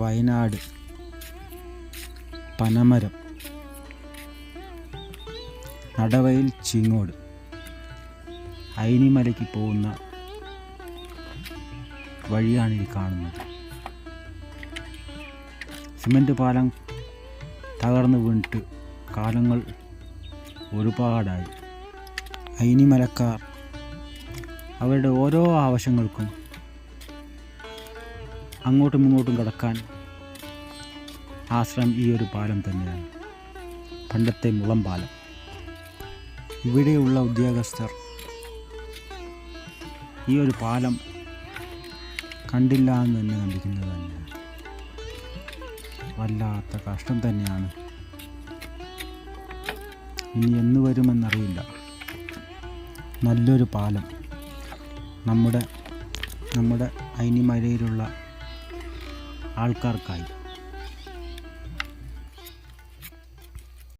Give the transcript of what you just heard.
വയനാട് പനമരം നടവയിൽ ചിങ്ങോട്. ഐനിമലയ്ക്ക് പോകുന്ന വഴിയാണ് ഈ കാണുന്നത്. സിമന്റ് പാലം തകർന്നു വീണിട്ട് കാലങ്ങൾ ഒരുപാടായി. ഐനിമലക്കാർ അവരുടെ ഓരോ ആവശ്യങ്ങൾക്കും അങ്ങോട്ടും ഇങ്ങോട്ടും കടക്കാൻ ആശ്രയം ഈ ഒരു പാലം തന്നെയാണ്. പണ്ടത്തെ മുളം പാലം. ഇവിടെയുള്ള ഉദ്യോഗസ്ഥർ ഈ ഒരു പാലം കണ്ടില്ല എന്ന് തന്നെ നടിക്കുന്നത് തന്നെയാണ് വല്ലാത്ത കഷ്ടം തന്നെയാണ്. ഇനി എന്ന് വരുമെന്നറിയില്ല. നല്ലൊരു പാലം. നമ്മുടെ നമ്മുടെ അയിനിമലയിലുള്ള ആൾക്കാർക്കായി.